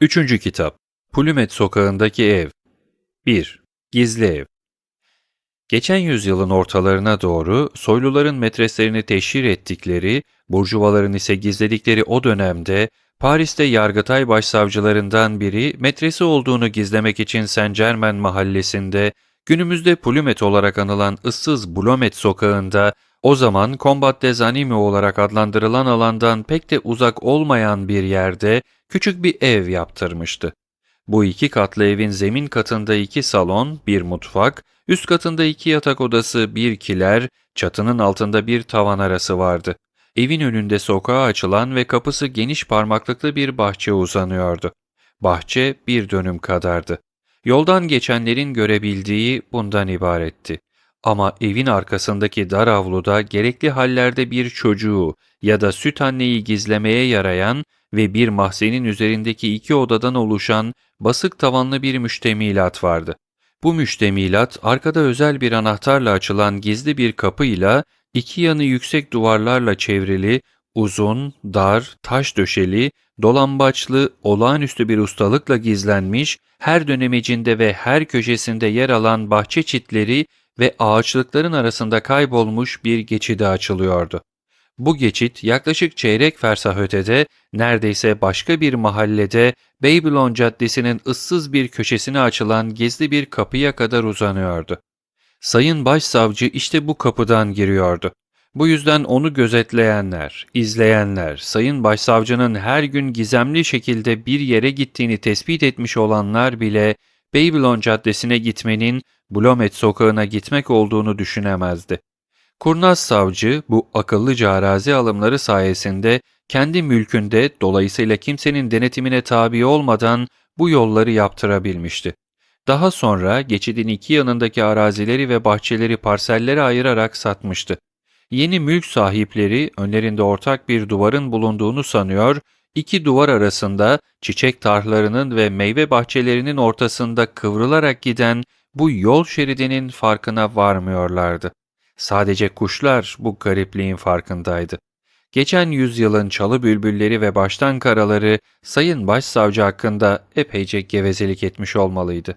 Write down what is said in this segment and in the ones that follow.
Üçüncü kitap. Pulumet Sokağındaki Ev. 1. Gizli Ev. Geçen yüzyılın ortalarına doğru soyluların metreslerini teşhir ettikleri, burjuvaların ise gizledikleri o dönemde Paris'te Yargıtay başsavcılarından biri metresi olduğunu gizlemek için Saint Germain mahallesinde, günümüzde Pulumet olarak anılan ıssız Blomet sokağında o zaman Combat des olarak adlandırılan alandan pek de uzak olmayan bir yerde küçük bir ev yaptırmıştı. Bu iki katlı evin zemin katında iki salon, bir mutfak, üst katında iki yatak odası, bir kiler, çatının altında bir tavan arası vardı. Evin önünde sokağa açılan ve kapısı geniş parmaklıklı bir bahçe uzanıyordu. Bahçe bir dönüm kadardı. Yoldan geçenlerin görebildiği bundan ibaretti. Ama evin arkasındaki dar avluda gerekli hallerde bir çocuğu ya da süt anneyi gizlemeye yarayan ve bir mahzenin üzerindeki iki odadan oluşan basık tavanlı bir müştemilat vardı. Bu müştemilat arkada özel bir anahtarla açılan gizli bir kapıyla iki yanı yüksek duvarlarla çevrili, uzun, dar, taş döşeli, dolambaçlı, olağanüstü bir ustalıkla gizlenmiş, her dönemecinde ve her köşesinde yer alan bahçe çitleri ve ağaçlıkların arasında kaybolmuş bir geçide açılıyordu. Bu geçit yaklaşık çeyrek fersah ötede, neredeyse başka bir mahallede Babylon Caddesi'nin ıssız bir köşesine açılan gizli bir kapıya kadar uzanıyordu. Sayın Başsavcı işte bu kapıdan giriyordu. Bu yüzden onu gözetleyenler, izleyenler, Sayın Başsavcının her gün gizemli şekilde bir yere gittiğini tespit etmiş olanlar bile Babylon Caddesi'ne gitmenin Blomet sokağına gitmek olduğunu düşünemezdi. Kurnaz savcı bu akıllıca arazi alımları sayesinde kendi mülkünde dolayısıyla kimsenin denetimine tabi olmadan bu yolları yaptırabilmişti. Daha sonra geçidin iki yanındaki arazileri ve bahçeleri parsellere ayırarak satmıştı. Yeni mülk sahipleri önlerinde ortak bir duvarın bulunduğunu sanıyor, iki duvar arasında çiçek tarhlarının ve meyve bahçelerinin ortasında kıvrılarak giden bu yol şeridinin farkına varmıyorlardı. Sadece kuşlar bu garipliğin farkındaydı. Geçen yüzyılın çalı bülbülleri ve baştan karaları Sayın Başsavcı hakkında epeyce gevezelik etmiş olmalıydı.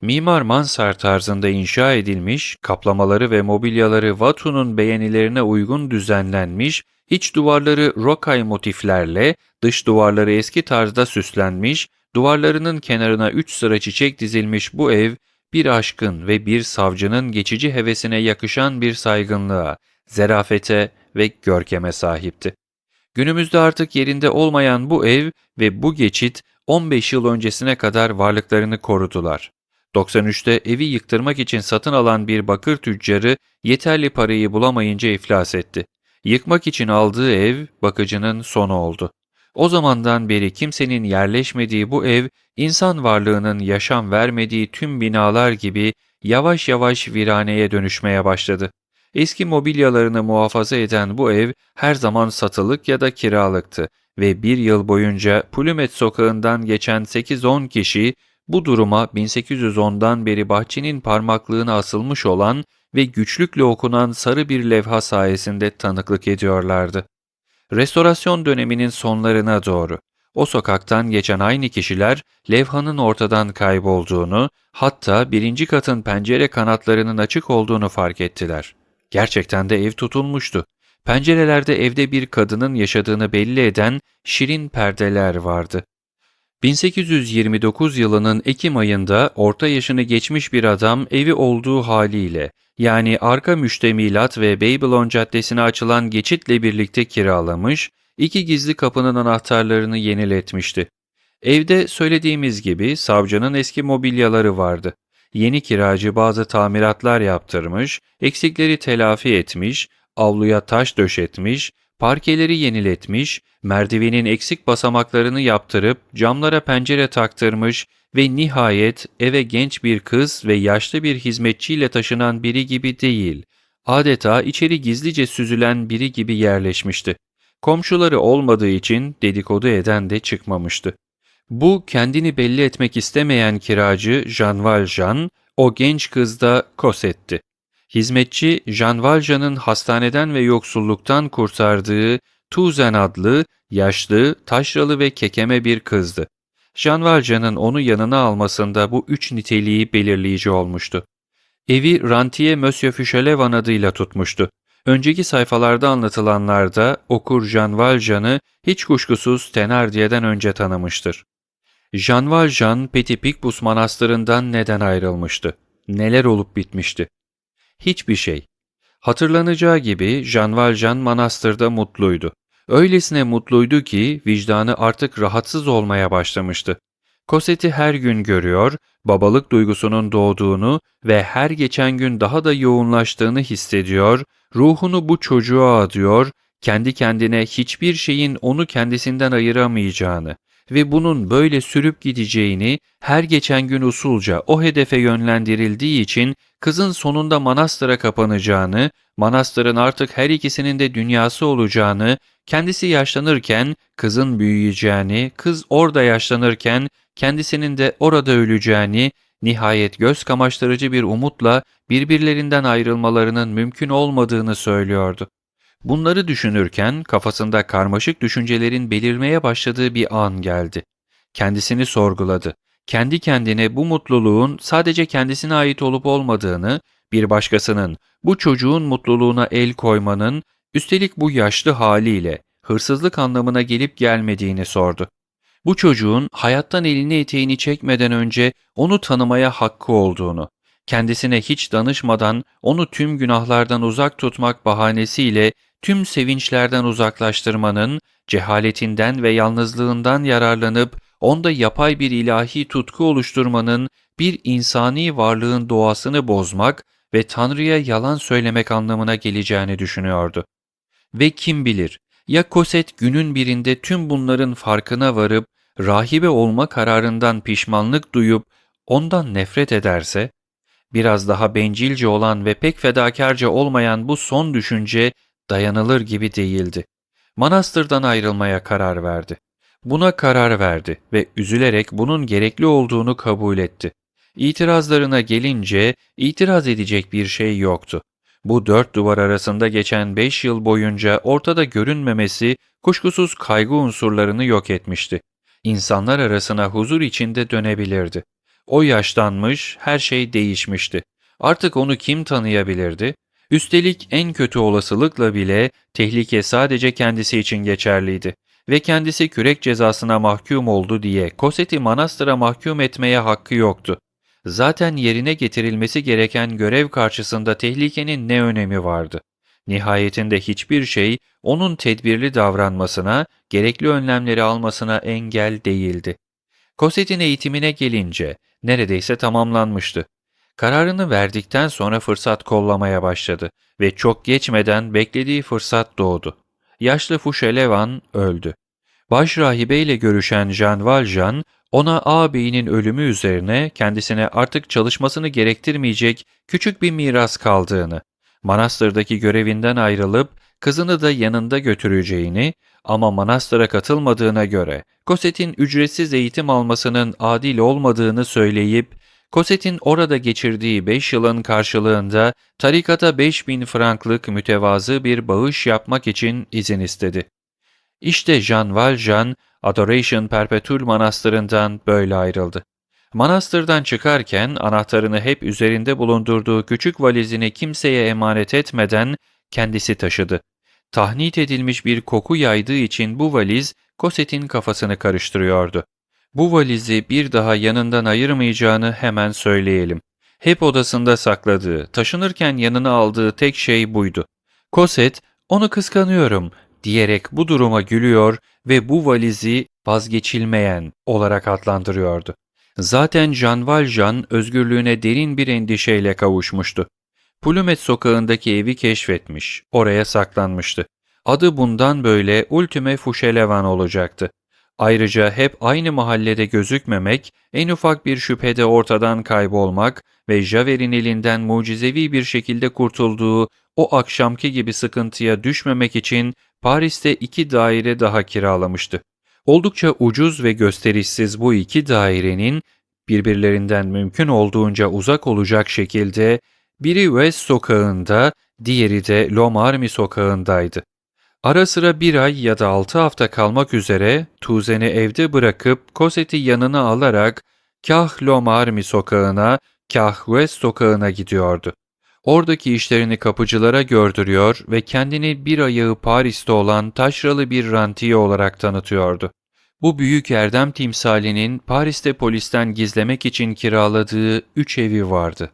Mimar Mansar tarzında inşa edilmiş, kaplamaları ve mobilyaları Vatu'nun beğenilerine uygun düzenlenmiş, iç duvarları rokay motiflerle, dış duvarları eski tarzda süslenmiş, duvarlarının kenarına üç sıra çiçek dizilmiş bu ev, bir aşkın ve bir savcının geçici hevesine yakışan bir saygınlığa, zerafete ve görkeme sahipti. Günümüzde artık yerinde olmayan bu ev ve bu geçit 15 yıl öncesine kadar varlıklarını korudular. 93'te evi yıktırmak için satın alan bir bakır tüccarı yeterli parayı bulamayınca iflas etti. Yıkmak için aldığı ev bakıcının sonu oldu. O zamandan beri kimsenin yerleşmediği bu ev, insan varlığının yaşam vermediği tüm binalar gibi yavaş yavaş viraneye dönüşmeye başladı. Eski mobilyalarını muhafaza eden bu ev her zaman satılık ya da kiralıktı ve bir yıl boyunca Pulumet sokağından geçen 8-10 kişi bu duruma 1810'dan beri bahçenin parmaklığına asılmış olan ve güçlükle okunan sarı bir levha sayesinde tanıklık ediyorlardı. Restorasyon döneminin sonlarına doğru o sokaktan geçen aynı kişiler levhanın ortadan kaybolduğunu, hatta birinci katın pencere kanatlarının açık olduğunu fark ettiler. Gerçekten de ev tutulmuştu. Pencerelerde evde bir kadının yaşadığını belli eden şirin perdeler vardı. 1829 yılının Ekim ayında orta yaşını geçmiş bir adam evi olduğu haliyle yani arka müştemilat ve Babylon Caddesi'ne açılan geçitle birlikte kiralamış, iki gizli kapının anahtarlarını yeniletmişti. Evde söylediğimiz gibi savcının eski mobilyaları vardı. Yeni kiracı bazı tamiratlar yaptırmış, eksikleri telafi etmiş, avluya taş döşetmiş, parkeleri yeniletmiş, merdivenin eksik basamaklarını yaptırıp camlara pencere taktırmış ve nihayet eve genç bir kız ve yaşlı bir hizmetçiyle taşınan biri gibi değil, adeta içeri gizlice süzülen biri gibi yerleşmişti. Komşuları olmadığı için dedikodu eden de çıkmamıştı. Bu kendini belli etmek istemeyen kiracı Jean Valjean, o genç kızda Cosette'ti. Hizmetçi Jean Valjean'ın hastaneden ve yoksulluktan kurtardığı Tuzen adlı, yaşlı, taşralı ve kekeme bir kızdı. Jean Valjean'ın onu yanına almasında bu üç niteliği belirleyici olmuştu. Evi Rantier Monsieur Fauchelevent adıyla tutmuştu. Önceki sayfalarda anlatılanlarda okur Jean Valjean'ı hiç kuşkusuz Thenardier'den önce tanımıştır. Jean Valjean, Petit Picpus manastırından neden ayrılmıştı? Neler olup bitmişti? Hiçbir şey. Hatırlanacağı gibi Jean Valjean manastırda mutluydu. Öylesine mutluydu ki vicdanı artık rahatsız olmaya başlamıştı. Cosette'i her gün görüyor, babalık duygusunun doğduğunu ve her geçen gün daha da yoğunlaştığını hissediyor, ruhunu bu çocuğa adıyor, kendi kendine hiçbir şeyin onu kendisinden ayıramayacağını ve bunun böyle sürüp gideceğini her geçen gün usulca o hedefe yönlendirildiği için kızın sonunda manastıra kapanacağını, manastırın artık her ikisinin de dünyası olacağını, kendisi yaşlanırken kızın büyüyeceğini, kız orada yaşlanırken kendisinin de orada öleceğini, nihayet göz kamaştırıcı bir umutla birbirlerinden ayrılmalarının mümkün olmadığını söylüyordu. Bunları düşünürken kafasında karmaşık düşüncelerin belirmeye başladığı bir an geldi. Kendisini sorguladı. Kendi kendine bu mutluluğun sadece kendisine ait olup olmadığını, bir başkasının, bu çocuğun mutluluğuna el koymanın, üstelik bu yaşlı haliyle hırsızlık anlamına gelip gelmediğini sordu. Bu çocuğun hayattan elini eteğini çekmeden önce onu tanımaya hakkı olduğunu, kendisine hiç danışmadan onu tüm günahlardan uzak tutmak bahanesiyle tüm sevinçlerden uzaklaştırmanın, cehaletinden ve yalnızlığından yararlanıp onda yapay bir ilahi tutku oluşturmanın bir insani varlığın doğasını bozmak ve Tanrı'ya yalan söylemek anlamına geleceğini düşünüyordu. Ve kim bilir, ya Koset günün birinde tüm bunların farkına varıp rahibe olma kararından pişmanlık duyup ondan nefret ederse, biraz daha bencilce olan ve pek fedakarca olmayan bu son düşünce dayanılır gibi değildi. Manastırdan ayrılmaya karar verdi. Buna karar verdi ve üzülerek bunun gerekli olduğunu kabul etti. İtirazlarına gelince itiraz edecek bir şey yoktu. Bu dört duvar arasında geçen beş yıl boyunca ortada görünmemesi kuşkusuz kaygı unsurlarını yok etmişti. İnsanlar arasına huzur içinde dönebilirdi. O yaşlanmış, her şey değişmişti. Artık onu kim tanıyabilirdi? Üstelik en kötü olasılıkla bile tehlike sadece kendisi için geçerliydi ve kendisi kürek cezasına mahkum oldu diye Koset'i manastıra mahkum etmeye hakkı yoktu. Zaten yerine getirilmesi gereken görev karşısında tehlikenin ne önemi vardı? Nihayetinde hiçbir şey onun tedbirli davranmasına, gerekli önlemleri almasına engel değildi. Koset'in eğitimine gelince neredeyse tamamlanmıştı. Kararını verdikten sonra fırsat kollamaya başladı ve çok geçmeden beklediği fırsat doğdu. Yaşlı Fuşelevan öldü. Baş rahibeyle görüşen Jean Valjean, ona ağabeyinin ölümü üzerine kendisine artık çalışmasını gerektirmeyecek küçük bir miras kaldığını, manastırdaki görevinden ayrılıp kızını da yanında götüreceğini ama manastıra katılmadığına göre Cosette'in ücretsiz eğitim almasının adil olmadığını söyleyip Cosette'in orada geçirdiği 5 yılın karşılığında tarikata 5000 franklık mütevazı bir bağış yapmak için izin istedi. İşte Jean Valjean, Adoration Perpetual Manastırı'ndan böyle ayrıldı. Manastırdan çıkarken anahtarını hep üzerinde bulundurduğu küçük valizini kimseye emanet etmeden kendisi taşıdı. Tahnit edilmiş bir koku yaydığı için bu valiz Cosette'in kafasını karıştırıyordu. Bu valizi bir daha yanından ayırmayacağını hemen söyleyelim. Hep odasında sakladığı, taşınırken yanına aldığı tek şey buydu. Cosette, onu kıskanıyorum diyerek bu duruma gülüyor ve bu valizi vazgeçilmeyen olarak adlandırıyordu. Zaten Jean Valjean özgürlüğüne derin bir endişeyle kavuşmuştu. Plumet sokağındaki evi keşfetmiş, oraya saklanmıştı. Adı bundan böyle Ultime Fauchelevent olacaktı. Ayrıca hep aynı mahallede gözükmemek, en ufak bir şüphede ortadan kaybolmak ve Javert'in elinden mucizevi bir şekilde kurtulduğu o akşamki gibi sıkıntıya düşmemek için Paris'te iki daire daha kiralamıştı. Oldukça ucuz ve gösterişsiz bu iki dairenin birbirlerinden mümkün olduğunca uzak olacak şekilde biri West sokağında, diğeri de Lomarmi sokağındaydı. Ara sıra bir ay ya da altı hafta kalmak üzere Tuzen'i evde bırakıp Cosette'i yanına alarak kah Lomarmi sokağına, kah West sokağına gidiyordu. Oradaki işlerini kapıcılara gördürüyor ve kendini bir ayağı Paris'te olan taşralı bir rantiye olarak tanıtıyordu. Bu büyük erdem timsalinin Paris'te polisten gizlemek için kiraladığı üç evi vardı.